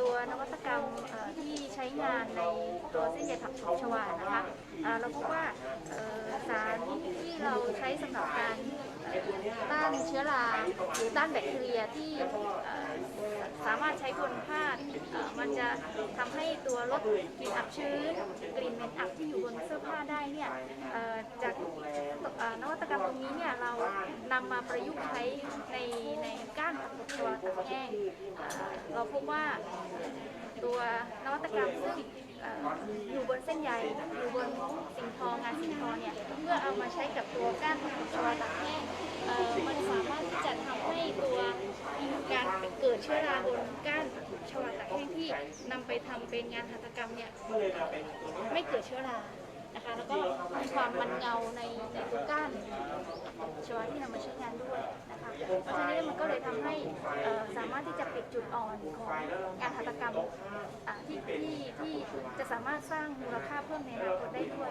ตัวนวัตกรรมที่ใช้งานในตัวเส้นใยผักตบชวานะคะเราพบว่าสารที่เราใช้สำหรับการต้านเชื้อราหรือต้านแบคทีเรียที่สามารถใช้บนผ้ามันจะทำให้ตัวลดกลิ่นอับชื้น กลิ่นเหม็นอับที่อยู่บนเสื้อผ้าได้เนี่ยจากนวัตกรรมตรงนี้เนี่ยเรานำมาประยุกต์ใช้ในในก้าน เราพบว่าตัวนวัตกรรมซึ่งอยู่บนเส้นใยอยู่บนสิ่งทองงานสิ่งทองเนี่ยเมื่อเอามาใช้กับตัวก้านผักตบชวตากแห้งมันสามารถที่จะทำให้ตัวการเกิดเชื้อราบนก้านชวาตากแห้งที่นำไปทำเป็นงานหัตถกรรมเนี่ยไม่เกิดเชื้อรานะคะแล้วก็มีความมันเงาในในตัวก้านชวาที่นำมาใช้งานด้วยนะคะเพราะฉะนั้นมันก็เลยทำให้สา อนของการหัตถกรรมอ่าที่ที่ที่จะสามารถสร้างมูลค่าเพิ่มในอนาคตได้ด้วย